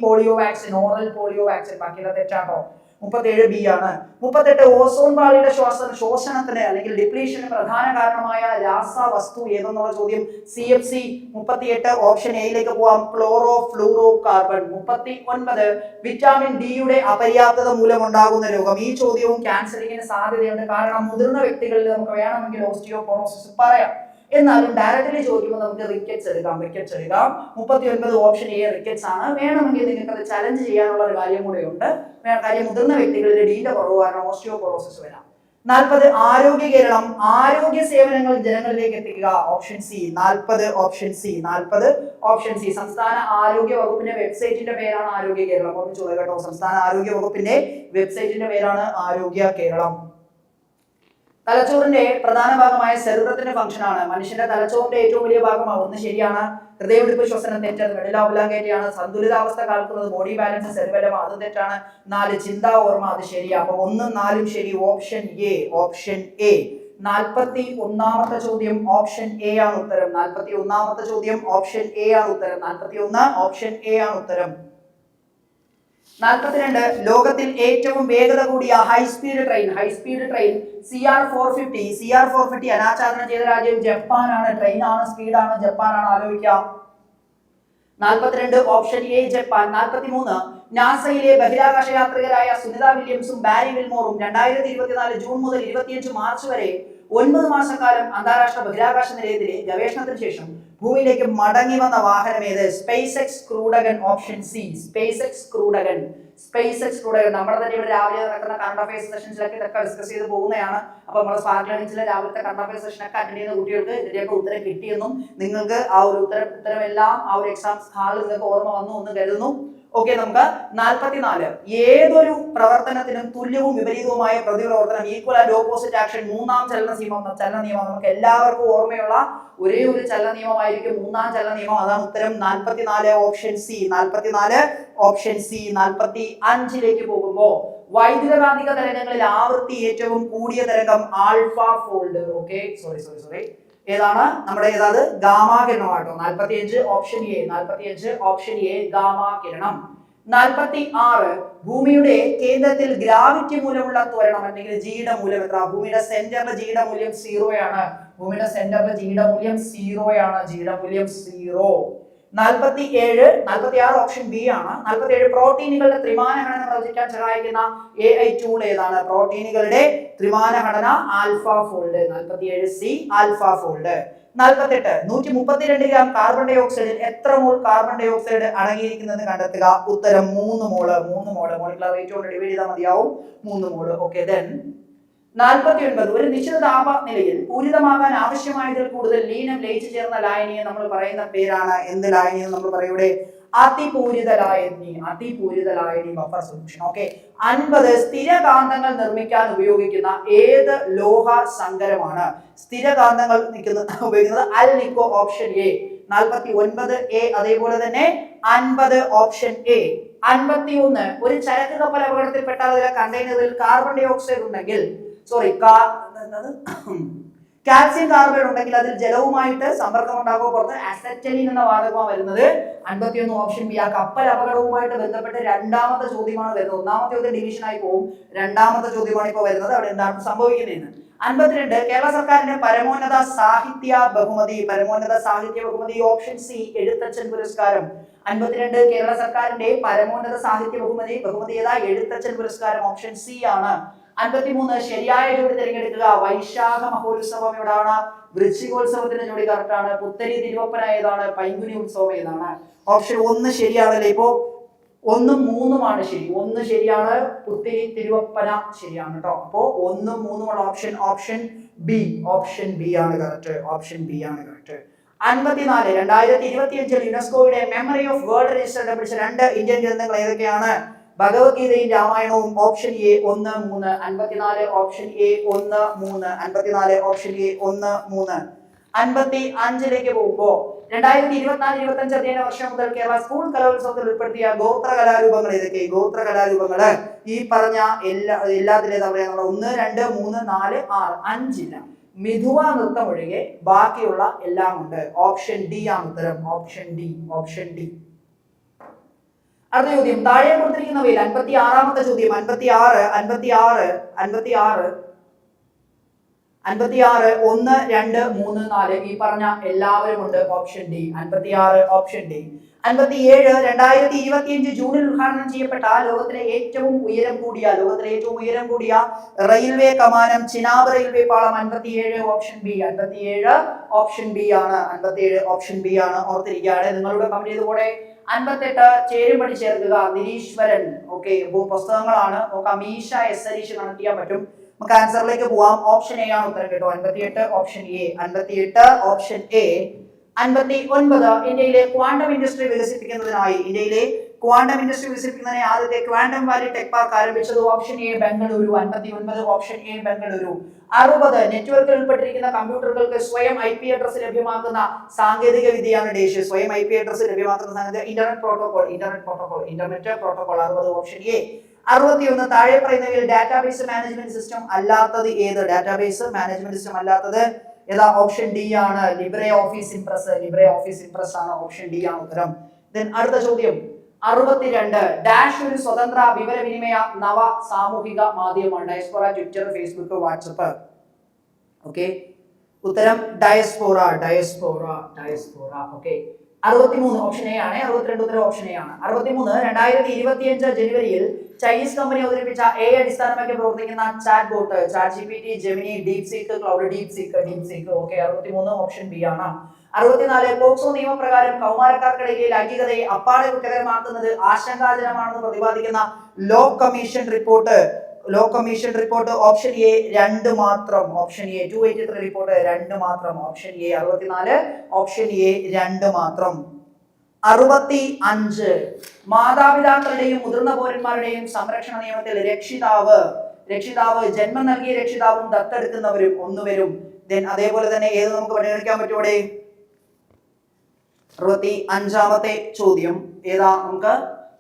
polio vaccine oral polio vaccine ബാക്കിയുള്ള തെറ്റാണോ മുപ്പത്തേഴ് ബി ആണ്. മുപ്പത്തെട്ട് ഓസോൺ പാളിയുടെ ശ്വാസ ശോഷണത്തിന് അല്ലെങ്കിൽ ഡിപ്ലീഷന് പ്രധാന കാരണമായ രാസവസ്തു ഏതെന്നുള്ള ചോദ്യം സി എഫ് സി മുപ്പത്തിയെട്ട് ഓപ്ഷൻ എയിലേക്ക് പോവാം. ക്ലോറോ ഫ്ലൂറോ കാർബൺ മുപ്പത്തി ഒൻപത് വിറ്റാമിൻ ഡിയുടെ അപര്യാപ്തത മൂലം ഉണ്ടാകുന്ന രോഗം. ഈ ചോദ്യവും ക്യാൻസറിങ്ങിന് സാധ്യതയുണ്ട്. കാരണം മുതിർന്ന വ്യക്തികളിൽ നമുക്ക് വേണമെങ്കിൽ ഓസ്റ്റിയോപോറോസിസ് പറയാം. എന്നാലും ഡയറക്റ്റ്ലി ചോദിക്കുമ്പോൾ നമുക്ക് റിക്കറ്റ്സ് എടുക്കാം റിക്കറ്റ്സ് എടുക്കാം. മുപ്പത്തി ഒൻപത് ഓപ്ഷൻ എ റിക്കറ്റ്സ് ആണ്. വേണമെങ്കിൽ നിങ്ങൾക്ക് അത് ചലഞ്ച് ചെയ്യാനുള്ള ഒരു കാര്യം കൂടെ ഉണ്ട്. കാര്യം മുതിർന്ന വ്യക്തികളിൽ ഡീന്റെ കുറവ് കാരണം ഓസ്റ്റിയോപോറോസിസ് വരാം. നാൽപ്പത് ആരോഗ്യ കേരളം ആരോഗ്യ സേവനങ്ങൾ ജനങ്ങളിലേക്ക് എത്തിക്കുക. ഓപ്ഷൻ സി നാൽപ്പത് ഓപ്ഷൻ സി നാൽപ്പത് ഓപ്ഷൻ സി സംസ്ഥാന ആരോഗ്യ വകുപ്പിന്റെ വെബ്സൈറ്റിന്റെ പേരാണ് ആരോഗ്യ കേരളം. ഓർമ്മിച്ചോളൂ കേട്ടോ. സംസ്ഥാന ആരോഗ്യ വകുപ്പിന്റെ വെബ്സൈറ്റിന്റെ പേരാണ് ആരോഗ്യ കേരളം. തലച്ചോറിന്റെ പ്രധാന ഭാഗമായ സെറിബ്രത്തിന്റെ ഫംഗ്ഷൻ ആണ്. മനുഷ്യന്റെ തലച്ചോറിന്റെ ഏറ്റവും വലിയ ഭാഗം ഒന്ന് ശരിയാണ്. ഹൃദയമിടിപ്പ് ശ്വസനം തെറ്റത് കയറ്റിയാണ് സന്തുലിതാവസ്ഥ കാൽക്കുന്നത് ബോഡി ബാലൻസ് സെറിബലം അത് തെറ്റാണ്. നാല് ചിന്താ ഓർമ്മ അത് ശരിയാ. അപ്പൊ ഒന്നും നാലും ശരി ഓപ്ഷൻ എ ഓപ്ഷൻ എ നാൽപ്പത്തി ഒന്നാമത്തെ ചോദ്യം ഓപ്ഷൻ എ ആണ് ഉത്തരം. നാൽപ്പത്തി ഒന്നാമത്തെ ചോദ്യം ഓപ്ഷൻ എ ആണ് ഉത്തരം. നാൽപ്പത്തി ഒന്ന് ഓപ്ഷൻ എ ആണ് ഉത്തരം. നാൽപ്പത്തിരണ്ട്. ലോകത്തിൽ ഏറ്റവും വേഗത കൂടിയ high speed train high speed train C R four fifty C R four fifty അനാച്ഛാദനം ചെയ്ത രാജ്യം ജപ്പാനാണ്. ട്രെയിൻ ആണ് സ്പീഡാണ് ജപ്പാനാണ്. ആലോചിക്കാം നാൽപ്പത്തിരണ്ട്. Option A Japan. നാൽപ്പത്തി മൂന്ന് നാസയിലെ ബഹിരാകാശ യാത്രികരായ സുനിത വില്യംസും ബാരി വിൽമോറും രണ്ടായിരത്തി ഇരുപത്തിനാല് ജൂൺ മുതൽ ഇരുപത്തിയഞ്ച് മാർച്ച് വരെ ഒൻപത് മാസക്കാലം അന്താരാഷ്ട്ര ബഹിരാകാശ നിലയത്തിലെ ഗവേഷണത്തിന് ശേഷം ഭൂമിയിലേക്ക് മടങ്ങി വന്ന വാഹനം ഏത്? SpaceX crew Dragon option C SpaceX crew Dragon SpaceX crew Dragon നമ്മുടെ തന്നെ ഇവിടെ രാവിലെ നടക്കുന്ന കറണ്ട് അഫയേഴ്സ് സെഷൻസിലൊക്കെ ഇതൊക്കെ ഡിസ്കസ് ചെയ്ത് പോകുന്നതാണ്. അപ്പോൾ നമ്മുടെ സ്പാർക്ക് ലേണിംഗ്സിലെ രാവിലത്തെ കറണ്ട് അഫയേഴ്സ് സെഷനൊക്കെ അറ്റൻഡ് ചെയ്യുന്ന കുട്ടികൾക്ക് ഇതിന്റെയൊക്കെ ഉത്തരം കിട്ടിയെന്നും നിങ്ങൾക്ക് ആ ഒരു ഉത്തരം ഉത്തരമെല്ലാം ആ ഒരു എക്സാം ഹാളിൽ നിങ്ങൾക്ക് ഓർമ്മ വന്നു എന്ന് കരുതുന്നു. ഓക്കെ നമുക്ക് നാൽപ്പത്തിനാല് ഏതൊരു പ്രവർത്തനത്തിനും തുല്യവും വിപരീതവുമായ പ്രതിപ്രവർത്തനം ഈക്വൽ ആൻഡ് ഓപ്പോസിറ്റ് ആക്ഷൻ മൂന്നാം ചലന നിയമം ചലന നിയമം നമുക്ക് എല്ലാവർക്കും ഓർമ്മയുള്ള ഒരേ ഒരു ചലന നിയമമായിരിക്കും മൂന്നാം ചലന നിയമം. അതാണ് ഉത്തരം നാൽപ്പത്തിനാല് ഓപ്ഷൻ സി നാൽപ്പത്തിനാല് ഓപ്ഷൻ സി നാൽപ്പത്തി അഞ്ചിലേക്ക് പോകുമ്പോ വൈദ്യുതകാന്തിക തരംഗങ്ങളിൽ ആവൃത്തി ഏറ്റവും കൂടിയ തരംഗം AlphaFold. Okay sorry sorry sorry ഏതാണ്? നമ്മുടെ ഏതാണ് ഗാമ കിരണമാട്ടോ നാൽപ്പത്തി അഞ്ച് ഓപ്ഷൻ എ നാൽപ്പത്തി അഞ്ച് ഓപ്ഷൻ എ ഗാമാകിരണം. നാൽപ്പത്തി ആറ് ഭൂമിയുടെ കേന്ദ്രത്തിൽ ഗ്രാവിറ്റി മൂലമുള്ള ത്വരണം അല്ലെങ്കിൽ ജിയുടെ മൂല്യം എത്ര? ഭൂമിയുടെ സെന്ററിലെ ജിയുടെ മൂല്യം സീറോയാണ് ഭൂമിയുടെ സെന്ററിലെ ജിയുടെ മൂല്യം സീറോയാണ് ജിയുടെ മൂല്യം സീറോ നാൽപ്പത്തി ഏഴ് നാൽപ്പത്തി ആറ് ഓപ്ഷൻ ബി ആണ്. നാൽപ്പത്തി ഏഴ് പ്രോട്ടീനുകളുടെ ത്രിമാന ഘടന പ്രവചിക്കാൻ സഹായിക്കുന്ന എ ഐ ടൂൾ ഏതാണ്? പ്രോട്ടീനുകളുടെ ത്രിമാന ഘടന ആൽഫ ഫോൾഡ് നാൽപ്പത്തി ഏഴ് സി ആൽഫ ഫോൾഡ് നാൽപ്പത്തെട്ട് നൂറ്റി മുപ്പത്തിരണ്ട് ഗ്രാം കാർബൺ ഡൈ ഓക്സൈഡിൽ എത്ര മോൾ കാർബൺ ഡൈ ഓക്സൈഡ് അടങ്ങിയിരിക്കുന്നത് കണ്ടെത്തുക? ഉത്തരം മൂന്ന് മോൾ മൂന്ന് മോൾ മോളിക്കുലർ റേറ്റ് കൊണ്ട് ഡിവൈഡ് ചെയ്താൽ മതിയാവും. മൂന്ന് മോൾ ഓക്കെ ദെൻ നാൽപ്പത്തി ഒൻപത് ഒരു നിശ്ചിത താപനിലയിൽ പൂരിതമാകാൻ ആവശ്യമായതിൽ കൂടുതൽ ലീനം ലയിച്ചു ചേർന്ന ലായനിയെ നമ്മൾ പറയുന്ന പേരാണ്. എന്ത് ലായനി എന്ന് നമ്മൾ പറയൂടെ അതിപൂരിത ലായനി അതിപൂരിത ലായനി ബഫർ സൊല്യൂഷൻ ഓക്കെ അൻപത്. സ്ഥിരകാന്തങ്ങൾ നിർമ്മിക്കാൻ ഉപയോഗിക്കുന്ന ഏത് ലോഹ സങ്കരമാണ്? സ്ഥിരകാന്തങ്ങൾ നിൽക്കുന്ന ഉപയോഗിക്കുന്നത് അൽ നിക്കോ ഓപ്ഷൻ എ നാൽപ്പത്തി ഒൻപത് എ അതേപോലെ തന്നെ അൻപത് ഓപ്ഷൻ എ അൻപത്തി ഒന്ന് ഒരു ചരക്ക് കപ്പൽ അപകടത്തിൽപ്പെട്ടാൽ കണ്ടെയ്നറിൽ കാർബൺ ഡൈ ഓക്സൈഡ് ഉണ്ടെങ്കിൽ സോറി കാൽസ്യം കാർബൈഡ് ഉണ്ടെങ്കിൽ അതിൽ ജലവുമായിട്ട് സമ്പർക്കം ഉണ്ടാകുമ്പോൾ പുറത്ത് അസറ്റലിൻ എന്ന വാതകമാണ് വരുന്നത്. അൻപത്തിയൊന്ന് ഓപ്ഷൻ ബി ആ കപ്പൽ അപകടവുമായിട്ട് ബന്ധപ്പെട്ട് രണ്ടാമത്തെ ചോദ്യമാണ് വരുന്നത്. ഒന്നാമത്തെ ചോദ്യം ഡിവിഷൻ ആയി പോകും. രണ്ടാമത്തെ ചോദ്യമാണ് ഇപ്പോൾ വരുന്നത്. അവിടെ എന്താണ് സംഭവിക്കുന്നതെന്ന്? അൻപത്തിരണ്ട് കേരള സർക്കാരിന്റെ പരമോന്നത സാഹിത്യ ബഹുമതി പരമോന്നത സാഹിത്യ ബഹുമതി ഓപ്ഷൻ സി എഴുത്തച്ഛൻ പുരസ്കാരം. അൻപത്തിരണ്ട് കേരള സർക്കാരിന്റെ പരമോന്നത സാഹിത്യ ബഹുമതി ബഹുമതി ഏതാ? എഴുത്തച്ഛൻ പുരസ്കാരം ഓപ്ഷൻ സി ആണ്. അൻപത്തിമൂന്ന് ശരിയായ ജോഡി തിരഞ്ഞെടുക്കുക. വൈശാഖ മഹോത്സവം എവിടാണ്? വൃശ്ചികോത്സവത്തിന്റെ ജോഡി കറക്റ്റാണ് പുത്തരി തിരുവപ്പന ഏതാണ് പൈങ്കുനി ഉത്സവം ഏതാണ്? ഓപ്ഷൻ ഒന്ന് ശരിയാണല്ലേ ഇപ്പോ? ഒന്നും മൂന്നുമാണ് ശരി. ഒന്ന് ശരിയാണ്. പുത്തിരി തിരുവപ്പന ശരിയാണ് കേട്ടോ അപ്പോ ഒന്നും മൂന്നുമുള്ള option option B option B ആണ് കറക്റ്റ് ഓപ്ഷൻ ബി ആണ് കറക്റ്റ് അൻപത്തിനാല് രണ്ടായിരത്തി ഇരുപത്തി അഞ്ചിൽ യുനെസ്കോയുടെ മെമ്മറി ഓഫ് വേൾഡ് രജിസ്റ്റർ ലഭിച്ച രണ്ട് ഇന്ത്യൻ ഗ്രന്ഥങ്ങൾ ഏതൊക്കെയാണ്? ഭഗവത്ഗീതയും രാമായണവും ഓപ്ഷൻ എ ഒന്ന് മൂന്ന് അൻപത്തിനാല് ഓപ്ഷൻ എ ഒന്ന് മൂന്ന് അൻപത്തിനാല് ഓപ്ഷൻ എ ഒന്ന് മൂന്ന്. അൻപത്തി അഞ്ചിലേക്ക് പോകുമ്പോ രണ്ടായിരത്തി ഇരുപത്തിനാല് ഇരുപത്തി അഞ്ച് അധ്യയന വർഷം മുതൽ കേരള സ്കൂൾ കലോത്സവത്തിൽ ഉൾപ്പെടുത്തിയ ഗോത്ര കലാരൂപങ്ങൾ ഏതൊക്കെ? ഗോത്ര കലാരൂപങ്ങൾ. ഈ പറഞ്ഞ എല്ലാ എല്ലാത്തിലേതാ പറയാ? ഒന്ന് രണ്ട് മൂന്ന് നാല് ആറ് അഞ്ചില്ല മിഥുവ നൃത്തം ഒഴികെ ബാക്കിയുള്ള എല്ലാം ഉണ്ട്. ഓപ്ഷൻ ഡി ആണ് ഉത്തരം. ഓപ്ഷൻ ഡി ഓപ്ഷൻ ഡി അടുത്ത ചോദ്യം. താഴെ കൊടുത്തിരിക്കുന്നവയിൽ അൻപത്തി ആറാമത്തെ ചോദ്യം. അൻപത്തി ആറ് അൻപത്തി ആറ് അൻപത്തി ആറ് അൻപത്തി ആറ് ഒന്ന് രണ്ട് മൂന്ന് നാല് ഈ പറഞ്ഞ എല്ലാവരും ഉണ്ട് ഓപ്ഷൻ ഡി അൻപത്തി ആറ് ഓപ്ഷൻ ഡി അൻപത്തി ഏഴ് രണ്ടായിരത്തി ഇരുപത്തിയഞ്ച് ജൂണിൽ ഉദ്ഘാടനം ചെയ്യപ്പെട്ട ലോകത്തിലെ ഏറ്റവും ഉയരം കൂടിയ ലോകത്തിലെ ഏറ്റവും ഉയരം കൂടിയ റെയിൽവേ കമാനം ചിനാബ് റെയിൽവേ പാളം അൻപത്തി ഏഴ് ഓപ്ഷൻ ബി അൻപത്തി ഏഴ് ഓപ്ഷൻ ബി ആണ്. അൻപത്തി ഏഴ് ഓപ്ഷൻ ബി ആണ്. ഓർത്തിരിക്കുകയാണ്. നിങ്ങളുടെ കമന്റ് ചെയ്തുകൂടെ അൻപത്തെട്ട് ചേരുംപടി ചേർക്കുക. നിരീശ്വരൻ. ഓക്കെ പുസ്തകങ്ങളാണ്. നോക്കാം. മീശ എസ് ഹരീഷ് കണക്ട് ചെയ്യാൻ പറ്റും. നമുക്ക് ആൻസറിലേക്ക് പോവാം. ഓപ്ഷൻ എ ആണ് ഉത്തരം കേട്ടോ അൻപത്തിയെട്ട് ഓപ്ഷൻ എ അൻപത്തിയെട്ട് ഓപ്ഷൻ എ അൻപത്തി ഒൻപത് ഇന്ത്യയിലെ ക്വാണ്ടം ഇൻഡസ്ട്രി വികസിപ്പിക്കുന്നതിനായി. ഇന്ത്യയിലെ ക്വാണ്ടം ഇൻഡസ്ട്രി വികസിപ്പിക്കുന്നതിന് ആദ്യത്തെ ക്വാണ്ടം വാലി ടെക് പാർക്ക് ആരംഭിച്ചത് ഓപ്ഷൻ എ ബംഗളൂരു. അൻപത്തി ഒൻപത് ഓപ്ഷൻ എ ബംഗളൂരു. അറുപത് നെറ്റ്വർക്കിൽ ഉൾപ്പെട്ടിരിക്കുന്ന കമ്പ്യൂട്ടറുകൾക്ക് സ്വയം ഐ പി അഡ്രസ് ലഭ്യമാക്കുന്ന സാങ്കേതിക വിദ്യയാണ് ഡേഷ് സ്വയം ഐ പി അഡ്രസ് ലഭ്യമാക്കുന്ന സാങ്കേതിക internet protocol internet protocol internet protocol അറുപത് ഓപ്ഷൻ എ അറുപത്തിയൊന്ന് താഴെ പറയുന്നവയിൽ ഡാറ്റാബേസ് മാനേജ്മെന്റ് സിസ്റ്റം അല്ലാത്തത് ഏത്? ഡാറ്റാബേസ് മാനേജ്മെന്റ് സിസ്റ്റം അല്ലാത്തത് ഏതാ? ഓപ്ഷൻ ഡി ആണ്. Libre office Impress Libre office Impress ആണ് ഓപ്ഷൻ ഡി ആണ് ഉത്തരം. ദെൻ അടുത്ത ചോദ്യം. അറുപത്തിരണ്ട്. ഡാഷ് ഒരു സ്വതന്ത്ര വിവരവിനിമയ നവ സാമൂഹിക മാധ്യമമാണ്. Diaspora Twitter Facebook WhatsApp okay ഉത്തരം ഡയസ്പോറ ഡയസ്പോറ ഡയസ്പോറ ഓക്കെ അറുപത്തിമൂന്ന് ഓപ്ഷൻ എ ആണ് അറുപത്തിരണ്ട് ഉത്തരം ഓപ്ഷൻ എ ആണ്. അറുപത്തിമൂന്ന് രണ്ടായിരത്തി ഇരുപത്തിയഞ്ച് ജനുവരിയിൽ ചൈനീസ് കമ്പനി അവതരിപ്പിച്ച എ അടിസ്ഥാനമാക്കി പ്രവർത്തിക്കുന്ന chat bot chat G P T Gemini DeepSeek Claude DeepSeek DeepSeek okay അറുപത്തിമൂന്ന് ഓപ്ഷൻ ബി ആണ്. അറുപത്തിനാല് പോക്സോ നിയമപ്രകാരം കൗമാരക്കാർക്കിടയിലെ ലൈംഗികതയെ അപ്പാടെ കുറ്റകരമാക്കുന്നത് ആശങ്കാജനമാണെന്ന് പ്രതിപാദിക്കുന്ന law commission report law commission report option A രണ്ട് മാത്രം option A two eighty three report രണ്ട് മാത്രം ഓപ്ഷൻ എ അറുപത്തിനാല് ഓപ്ഷൻ എ രണ്ട് മാത്രം. അറുപത്തി അഞ്ച് മാതാപിതാക്കളുടെയും മുതിർന്ന പൗരന്മാരുടെയും സംരക്ഷണ നിയമത്തിൽ രക്ഷിതാവ് രക്ഷിതാവ് ജന്മം നൽകിയ രക്ഷിതാവും ദത്തെടുക്കുന്നവരും ഒന്നുവരും. ദെൻ അതേപോലെ തന്നെ ഏത് നമുക്ക് പരിഗണിക്കാൻ പറ്റൂടെ അറുപത്തി അഞ്ചാമത്തെ ചോദ്യം. ഏതാ നമുക്ക്?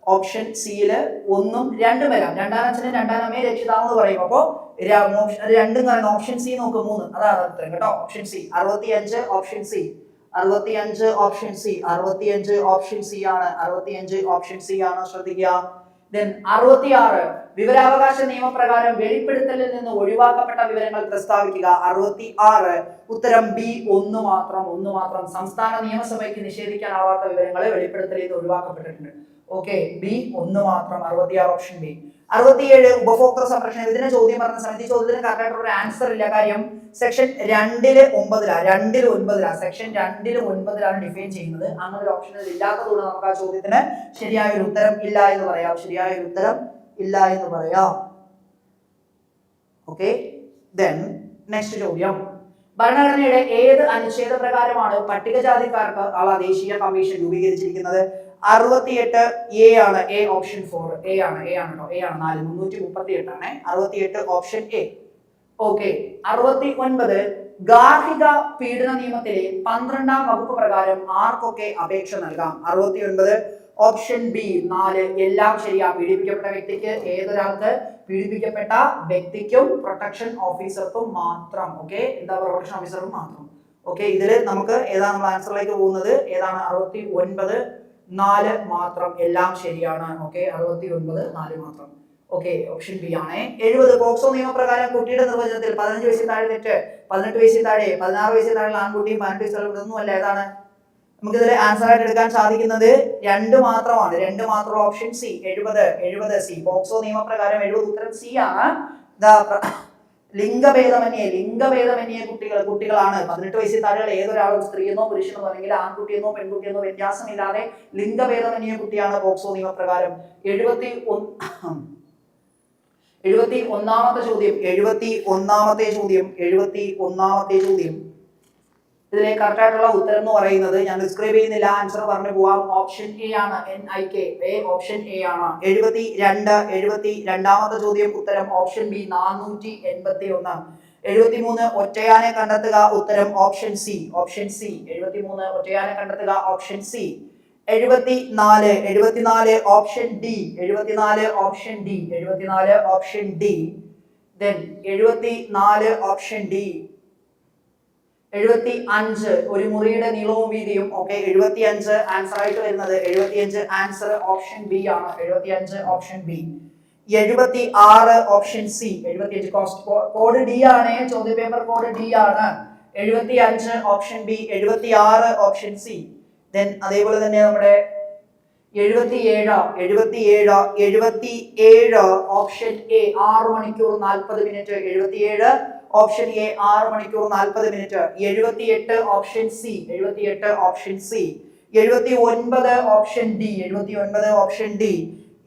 ഓപ്ഷൻ സിയിൽ ഒന്നും രണ്ടും വരാം. രണ്ടാം അച്ഛനും രണ്ടാം അമ്മയെ രക്ഷിതാവ് എന്ന് പറയും അപ്പോ ര- ഓപ്ഷൻ- രണ്ടും കാരണം ഓപ്ഷൻ സി നോക്ക് മൂന്ന്. അതാണ് ഉത്തരം കേട്ടോ. ഓപ്ഷൻ സി അറുപത്തി അഞ്ച് ഓപ്ഷൻ സി അറുപത്തി അഞ്ച് ഓപ്ഷൻ സി അറുപത്തി അഞ്ച് ഓപ്ഷൻ സി ആണ്. അറുപത്തി അഞ്ച് ഓപ്ഷൻ സി ആണ്. ശ്രദ്ധിക്കുക. അറുപത്തിയാറ്. വിവരാവകാശ നിയമപ്രകാരം വെളിപ്പെടുത്തലിൽ നിന്ന് ഒഴിവാക്കപ്പെട്ട വിവരങ്ങൾ പ്രസ്താവിക്കുക. അറുപത്തി ആറ് ഉത്തരം ബി ഒന്ന് മാത്രം. ഒന്ന് മാത്രം സംസ്ഥാന നിയമസഭയ്ക്ക് നിഷേധിക്കാനാവാത്ത വിവരങ്ങൾ വെളിപ്പെടുത്തലിൽ നിന്ന് ഒഴിവാക്കപ്പെട്ടിട്ടുണ്ട്. ഓക്കെ ബി ഒന്ന് മാത്രം അറുപത്തിയാറ് ഓപ്ഷൻ ബി അറുപത്തിയേഴ് ഉപഭോക്തൃ സംരക്ഷണം. ഇതിന് ചോദ്യം പറഞ്ഞ സമയത്ത് ഈ ചോദ്യത്തിന് കറക്റ്റ് ഒരു ആൻസർ ഇല്ല. കാര്യം സെക്ഷൻ രണ്ടിൽ ഒമ്പതിലാ രണ്ടിൽ ഒൻപതിലാ. സെക്ഷൻ രണ്ടിൽ ഒൻപതിലാണ് ഡിഫൈൻ ചെയ്യുന്നത്. അങ്ങനെ ഒരു ഓപ്ഷൻ ഇല്ലാത്തതുകൊണ്ട് നമുക്ക് ആ ചോദ്യത്തിന് ശരിയായ ഒരു ഉത്തരം ഇല്ല എന്ന് പറയാം. ശരിയായ ഒരു ഉത്തരം ഇല്ല എന്ന് പറയാം. ഓക്കെ ദെൻ നെക്സ്റ്റ് ചോദ്യം. ഭരണഘടനയുടെ ഏത് അനുച്ഛേദ പ്രകാരമാണ് പട്ടികജാതിക്കാർക്ക് ദേശീയ കമ്മീഷൻ രൂപീകരിച്ചിരിക്കുന്നത്? അറുപത്തിയെട്ട് എ ആണ് എ ഓപ്ഷൻ ഫോർ എ ആണ് എ ആണ് കേട്ടോ എ ആണ് നാല്. മുന്നൂറ്റി മുപ്പത്തി എട്ടാണ് അറുപത്തിയെട്ട് ഓപ്ഷൻ എ ഓക്കെ അറുപത്തി ഒൻപത് ഗാർഹിക പീഡന നിയമത്തിലെ പന്ത്രണ്ടാം വകുപ്പ് പ്രകാരം ആർക്കൊക്കെ അപേക്ഷ നൽകാം? അറുപത്തി ഒൻപത് ഓപ്ഷൻ ബി നാല്. എല്ലാം ശരിയാ. പീഡിപ്പിക്കപ്പെട്ട വ്യക്തിക്ക് ഏതൊരാൾക്ക് പീഡിപ്പിക്കപ്പെട്ട വ്യക്തിക്കും പ്രൊട്ടക്ഷൻ ഓഫീസർക്കും മാത്രം. ഓക്കെ എന്താ പ്രൊട്ടക്ഷൻ ഓഫീസർക്കും മാത്രം. ഓക്കെ ഇതിൽ നമുക്ക് ഏതാണ് ആൻസറിലേക്ക് പോകുന്നത്? ഏതാണ്? അറുപത്തി ഒൻപത് നാല് മാത്രം എല്ലാം ശരിയാണ്. ഓക്കെ അറുപത്തി ഒൻപത് നാല് മാത്രം. ഓക്കെ ഓപ്ഷൻ ബി ആണ്. എഴുപത് പോക്സോ നിയമപ്രകാരം കുട്ടിയുടെ നിർവചനത്തിൽ പതിനഞ്ച് വയസ്സിൽ താഴെ തെറ്റ് പതിനെട്ട് വയസ്സിൽ താഴെ പതിനാറ് വയസ്സിൽ താഴെ ആൺകുട്ടിയും പതിനെട്ട് വയസ്സിൽ താഴെ ഇതൊന്നും അല്ല. ഏതാണ്? നമുക്ക് ഇതിൽ ആൻസർ ആയിട്ട് എടുക്കാൻ സാധിക്കുന്നത് രണ്ട് മാത്രമാണ്. രണ്ട് മാത്രം ഓപ്ഷൻ സി എഴുപത് എഴുപത് സി പോക്സോ നിയമപ്രകാരം എഴുപത് ഉത്തരം സി ആണ്. ലിംഗഭേദമന്യേ ലിംഗഭേദമന്യേ കുട്ടികൾ കുട്ടികളാണ്. പതിനെട്ട് വയസ്സിൽ താഴെയുള്ള ഏതൊരാളും സ്ത്രീയെന്നോ പുരുഷനോ അല്ലെങ്കിൽ ആൺകുട്ടിയെന്നോ പെൺകുട്ടിയെന്നോ വ്യത്യാസമില്ലാതെ ലിംഗഭേദമന്യേ കുട്ടിയാണ് പോക്സോ നിയമപ്രകാരം. എഴുപത്തി എഴുപത്തി ഒന്നാമത്തെ ചോദ്യം എഴുപത്തി ഒന്നാമത്തെ ചോദ്യം എഴുപത്തി ഒന്നാമത്തെ ചോദ്യം. ഇതിലെ കറക്റ്റ് ആയിട്ടുള്ള ഉത്തരം എന്ന് പറയുന്നത് ഞാൻ ഡിസ്ക്രൈബ് ചെയ്യുന്നില്ല. ആൻസർ പറഞ്ഞു പോവാം. ഓപ്ഷൻ എ ആണ്. N I K A option A ആണ്. എഴുപത്തി രണ്ട് എഴുപത്തി രണ്ടാമത്തെ ചോദ്യം ഉത്തരം ഓപ്ഷൻ ബി നാനൂറ്റി എൺപത്തി ഒന്ന് എഴുപത്തി മൂന്ന് ഒറ്റയാനെ കണ്ടെത്തുക. ഉത്തരം ഓപ്ഷൻ സി ഓപ്ഷൻ സി എഴുപത്തി മൂന്ന് ഒറ്റയാനെ കണ്ടെത്തുക. ഓപ്ഷൻ സി എഴുപത്തി നാല് എഴുപത്തിനാല് ഓപ്ഷൻ ഡി എഴുപത്തിനാല് ഓപ്ഷൻ ഡി എഴുപത്തിനാല് ഓപ്ഷൻ ഡി ദെൻ എഴുപത്തി നാല് ഓപ്ഷൻ ഡി എഴുപത്തി അഞ്ച് ഒരു മുറിയുടെ നീളവും വീതിയും. ഓക്കെ എഴുപത്തി അഞ്ച് ആൻസർ ആയിട്ട് വരുന്നത് എഴുപത്തി അഞ്ച് ആൻസർ ഓപ്ഷൻ ബി ആണ്. എഴുപത്തി അഞ്ച് ഓപ്ഷൻ ബി എഴുപത്തി ആറ് ഓപ്ഷൻ സി എഴുപത്തി അഞ്ച് കോഡ് ഡി ആണ്. ചോദ്യ പേപ്പർ കോഡ് ഡി ആണ്. എഴുപത്തി അഞ്ച് ഓപ്ഷൻ ബി എഴുപത്തി ആറ് ഓപ്ഷൻ സി ദെൻ അതേപോലെ തന്നെ നമ്മുടെ എഴുപത്തി ഏഴ് എഴുപത്തി ഏഴ് ഓപ്ഷൻ എ ആറ് മണിക്കൂർ നാൽപ്പത് മിനിറ്റ് എഴുപത്തി ഏഴ് ഓപ്ഷൻ എ ആറ് മണിക്കൂർ നാൽപ്പത് മിനിറ്റ് എഴുപത്തി എട്ട് ഓപ്ഷൻ സി എഴുപത്തി എട്ട് ഓപ്ഷൻ സി എഴുപത്തി ഒൻപത് ഓപ്ഷൻ ഡി എഴുപത്തി ഒൻപത് ഓപ്ഷൻ ഡി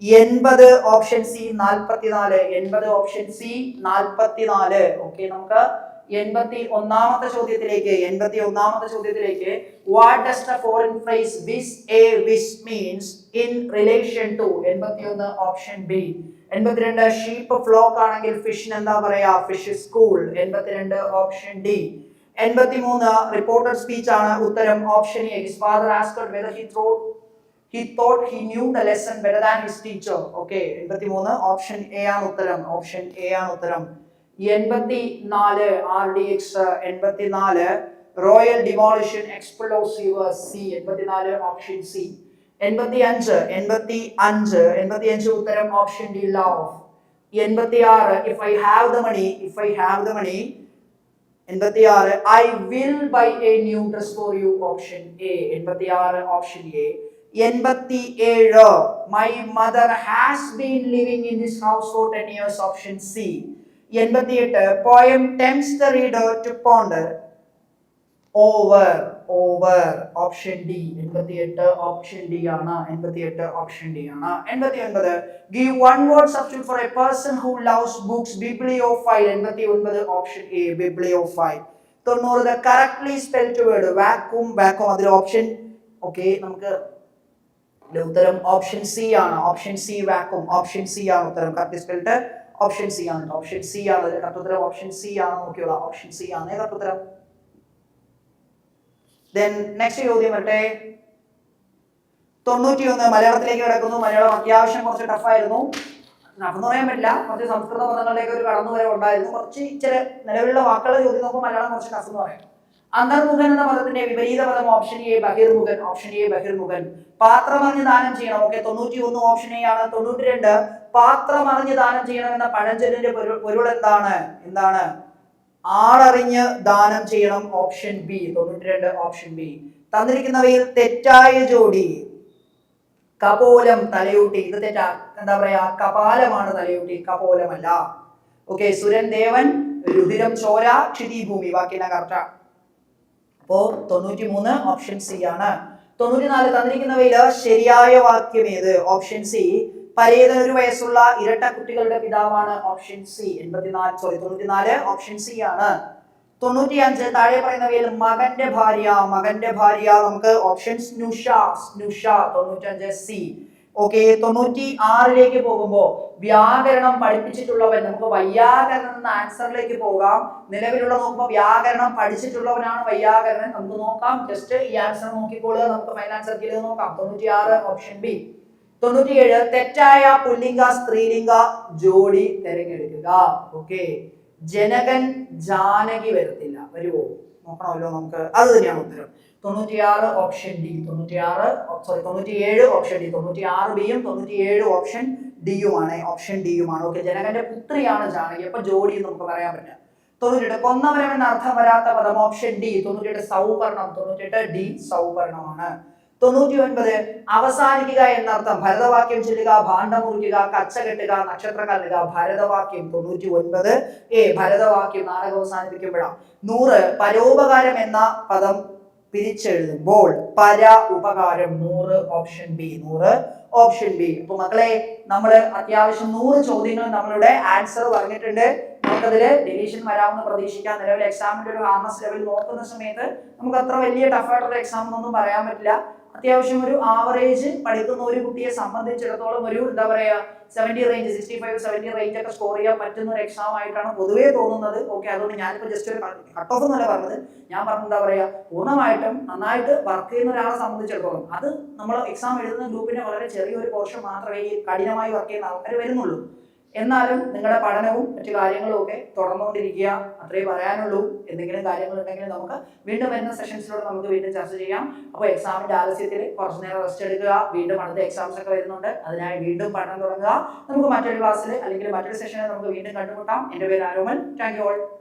എൺപത് ഓപ്ഷൻ സി നാൽപ്പത്തിനാല് എൺപത് ഓപ്ഷൻ സി നാൽപ്പത്തിനാല്. ഓക്കെ നമുക്ക് എൺപത്തി ഒന്നാമത്തെ ചോദ്യത്തിലേക്ക് എൺപത്തി ഒന്നാമത്തെ ചോദ്യത്തിലേക്ക് what does the foreign phrase vis a vis means in relation to എൺപത്തി ഒന്ന് ഓപ്ഷൻ ബി എൺപത്തിരണ്ട് ഷീപ്പ് ഫ്ലോക്ക് ആണെങ്കിൽ ഫിഷിന് എന്താ പറയാ? ഫിഷ് സ്കൂൾ എൺപത്തിരണ്ട് ഓപ്ഷൻ ഡി എൺപത്തിമൂന്ന് റിപ്പോർട്ടർ സ്പീച്ച് ആണ് ഉത്തരം option A his father asked whether he throw he thought he knew the lesson better than his teacher okay എൺപത്തിമൂന്ന് ഓപ്ഷൻ എ ആണ് ഉത്തരം. ഓപ്ഷൻ എ ആണ് ഉത്തരം. എൺപത്തി നാല് ആർ ഡി എക്സ് എൺപത്തിനാല് റോയൽ ഡിമോളിഷൻ എക്സ്പ്ലോസീവ് സി എൺപത്തിനാല് ഓപ്ഷൻ സി എൺപത്തി അഞ്ച് എൺപത്തി അഞ്ച് എൺപത്തി അഞ്ച് ഉത്തരം ഓപ്ഷൻ ഡി ലവ് എൺപത്തി ആറ് if I have the money if I have the money എൺപത്തി ആറ് I will buy a new dress for you option A എൺപത്തി ആറ് ഓപ്ഷൻ എ എൺപത്തി ഏഴ് my mother has been living in this house for ten years option C എൺപത്തി എട്ട് poem tempts the reader to ponder over over option D എൺപത്തിയെട്ട് option D ആണ് എൺപത്തിയെട്ട് option D ആണ് എൺപത്തി ഒൻപത് give one word substitute for a person who loves books bibliophile എൺപത്തി ഒൻപത് ഓപ്ഷൻ എ ബിബ്ലിയോഫൈൽ തൊണ്ണൂറ് കറക്റ്റ്ലി സ്പെൽറ്റ് വേർഡ് വാക്കും വാക്കും അതിൽ ഓപ്ഷൻ ഓക്കെ നമുക്ക് ഉത്തരം ഓപ്ഷൻ സി ആണ് ഓപ്ഷൻ സി വാക്കും ഓപ്ഷൻ സി ആണ് ഉത്തരം കറക്റ്റ് ഓപ്ഷൻ സി ആണ്. ഓപ്ഷൻ സി ആണ്. അതിന്റെ ഓപ്ഷൻ സി ആണ്. നോക്കിയോളാം ഓപ്ഷൻ സി ആണ്. ഉത്തരം ദെൻ നെക്സ്റ്റ് ചോദ്യം വരട്ടെ. തൊണ്ണൂറ്റിയൊന്ന് മലയാളത്തിലേക്ക് കിടക്കുന്നു. മലയാളം അത്യാവശ്യം കുറച്ച് ടഫായിരുന്നു നടന്നു പറയാൻ പറ്റില്ല. കുറച്ച് സംസ്കൃത പദങ്ങളിലേക്ക് ഒരു കടന്നുവരവ് ഉണ്ടായിരുന്നു. കുറച്ച് ഇച്ചിരി നിലവിലുള്ള വാക്കുകൾ ചോദ്യം നോക്കുമ്പോൾ മലയാളം കുറച്ച് ടഫ് എന്ന് പറയാം. അന്തർമുഖൻ എന്ന പദത്തിന്റെ വിപരീത പദം ഓപ്ഷൻ എ ബഹിർമുഖൻ. ഓപ്ഷൻ എ ബഹിർമുഖൻ. പാത്രമറിഞ്ഞ് ദാനം ചെയ്യണം. ഓക്കെ തൊണ്ണൂറ്റി ഒന്ന് ഓപ്ഷൻ എ ആണ്. തൊണ്ണൂറ്റി രണ്ട് പാത്രമറിഞ്ഞ് ദാനം ചെയ്യണം എന്ന പഴഞ്ചൊല്ലിന്റെ പൊരുൾ എന്താണ്? എന്താണ്? ആളറിഞ്ഞ് ദാനം ചെയ്യണം. ഓപ്ഷൻ ബി തൊണ്ണൂറ്റി രണ്ട് ഓപ്ഷൻ ബി തന്നിരിക്കുന്നവയിൽ തെറ്റായ ജോഡി. കപോലം തലയൂട്ടി. ഇത് തെറ്റാ എന്താ പറയാ? കപാലമാണ് തലയൂട്ടി. കപോലമല്ല. ഓക്കെ സുരൻ ദേവൻ രുധിരം ചോര ക്ഷിതിഭൂമി. ബാക്കിയെല്ലാം കറക്റ്റാ അപ്പോ തൊണ്ണൂറ്റി മൂന്ന് ഓപ്ഷൻ സി ആണ്. തൊണ്ണൂറ്റിനാല് തന്നിരിക്കുന്നവയിൽ ശരിയായ വാക്യം ഏത്? ഓപ്ഷൻ സി പരേതൻ ഒരു വയസ്സുള്ള ഇരട്ട കുട്ടികളുടെ പിതാവാണ് ഓപ്ഷൻ സി എൺപത്തിനാല് സോറി തൊണ്ണൂറ്റിനാല് ഓപ്ഷൻ സി ആണ്. തൊണ്ണൂറ്റിയഞ്ച് താഴെ പറയുന്നവയിൽ മകന്റെ ഭാര്യ മകന്റെ ഭാര്യ നമുക്ക് ഓപ്ഷൻ സ്നുഷ സ്നുഷ തൊണ്ണൂറ്റഞ്ച് സി ഓക്കെ തൊണ്ണൂറ്റി ആറിലേക്ക് പോകുമ്പോൾ വ്യാകരണം പഠിപ്പിച്ചിട്ടുള്ളവൻ നമുക്ക് വൈയാകരണം എന്ന ആൻസറിലേക്ക് പോകാം. നിലവിലുള്ള നോക്കുമ്പോൾ വ്യാകരണം പഠിച്ചിട്ടുള്ളവനാണ് വൈയാകരണൻ നമുക്ക് നോക്കാം. ജസ്റ്റ് ഈ ആൻസർ നോക്കിക്കോളുക. നമുക്ക് ഫൈനൽ ആൻസർ ചെയ്ത് നോക്കാം. തൊണ്ണൂറ്റി ആറ് ഓപ്ഷൻ ബി തൊണ്ണൂറ്റിയേഴ് തെറ്റായ പുല്ലിംഗ സ്ത്രീലിംഗ ജോഡി തിരഞ്ഞെടുക്കുക. ഓക്കെ ജനകൻ ജാനകി വരത്തില്ല. വരുമോ നോക്കണമല്ലോ നമുക്ക്. അത് തന്നെയാണ് ഉത്തരം. തൊണ്ണൂറ്റിയാറ് ഓപ്ഷൻ ഡി തൊണ്ണൂറ്റിയാറ് സോറി തൊണ്ണൂറ്റിയേഴ് ഓപ്ഷൻ ഡി തൊണ്ണൂറ്റിയാറ് ബിയും തൊണ്ണൂറ്റിയേഴ് ഓപ്ഷൻ ഡിയുമാണ് ഓപ്ഷൻ ഡിയുമാണ് ഓക്കെ ജനകന്റെ പുത്രിയാണ് ജാനകി. അപ്പൊ ജോഡി എന്ന് നമുക്ക് പറയാൻ പറ്റില്ല തൊണ്ണൂറ്റെട്ട് കൊന്നവരം എന്ന അർത്ഥം വരാത്ത പദം ഓപ്ഷൻ ഡി തൊണ്ണൂറ്റെട്ട് സൗവർണം തൊണ്ണൂറ്റെട്ട് ഡി സൗവർണമാണ്. തൊണ്ണൂറ്റി ഒൻപത് അവസാനിക്കുക എന്നർത്ഥം ഭരതവാക്യം ചൊല്ലുക ഭാണ്ഡം മുറിക്കുക കച്ച കെട്ടുക നക്ഷത്ര കല്ലുക ഭരതവാക്യം തൊണ്ണൂറ്റി ഒൻപത് ഏ ഭരതവാക്യം നാടകം അവസാനിപ്പിക്കുമ്പോഴാണ്. നൂറ് പരോപകാരം എന്ന പദം പിരിച്ചെഴുതുമ്പോൾ പര ഉപകാരം നൂറ് ഓപ്ഷൻ ബി നൂറ് ഓപ്ഷൻ ബി അപ്പൊ മക്കളെ നമ്മൾ അത്യാവശ്യം നൂറ് ചോദ്യങ്ങൾ നമ്മളുടെ ആൻസർ പറഞ്ഞിട്ടുണ്ട്. നമുക്കതിൽ ഡിവിഷൻ വരാമെന്ന് പ്രതീക്ഷിക്കാം. നിലവിൽ എക്സാമിന്റെ ഒരു ഹാർനസ് ലെവൽ നോക്കുന്ന സമയത്ത് നമുക്ക് അത്ര വലിയ ടഫായിട്ടുള്ള എക്സാം എന്നൊന്നും പറയാൻ പറ്റില്ല. അത്യാവശ്യം ഒരു ആവറേജ് പഠിക്കുന്ന ഒരു കുട്ടിയെ സംബന്ധിച്ചിടത്തോളം ഒരു എന്താ പറയാ seventy range sixty five seventy range ഒക്കെ സ്കോർ ചെയ്യാൻ പറ്റുന്ന ഒരു എക്സാം ആയിട്ടാണ് പൊതുവേ തോന്നുന്നത്. ഓക്കെ അതുകൊണ്ട് ഞാനിപ്പോൾ ജസ്റ്റ് ഒരു കട്ട് ഓഫ് എന്നല്ല പറഞ്ഞത്. ഞാൻ പറഞ്ഞ എന്താ പറയാ പൂർണമായിട്ടും നന്നായിട്ട് വർക്ക് ചെയ്യുന്ന ഒരാളെ സംബന്ധിച്ചിടത്തോളം അത് നമ്മൾ എക്സാം എഴുതുന്ന ഗ്രൂപ്പിന്റെ വളരെ ചെറിയൊരു പോർഷൻ മാത്രമേ ഈ കഠിനമായി വർക്ക് ചെയ്യുന്ന ആൾക്കാർ വരുന്നുള്ളൂ. എന്നാലും നിങ്ങളുടെ പഠനവും മറ്റു കാര്യങ്ങളും ഒക്കെ തുടർന്നുകൊണ്ടിരിക്കുക. അത്രേ പറയാനുള്ളൂ. എന്തെങ്കിലും കാര്യങ്ങൾ ഉണ്ടെങ്കിൽ നമുക്ക് വീണ്ടും വരുന്ന സെഷൻസിലൂടെ നമുക്ക് വീണ്ടും ചർച്ച ചെയ്യാം. അപ്പോൾ എക്സാമിന്റെ ആലസ്യത്തിൽ കുറച്ചു നേരം റെസ്റ്റ് എടുക്കുക. വീണ്ടും അടുത്ത എക്സാംസ് ഒക്കെ വരുന്നുണ്ട്. അതിനായി വീണ്ടും പഠനം തുടങ്ങുക. നമുക്ക് മറ്റൊരു ക്ലാസ്സിൽ അല്ലെങ്കിൽ മറ്റൊരു സെഷനിൽ നമുക്ക് വീണ്ടും കണ്ടുമുട്ടാം. എന്റെ പേര് ആരോമൻ താങ്ക് യു ഓൾ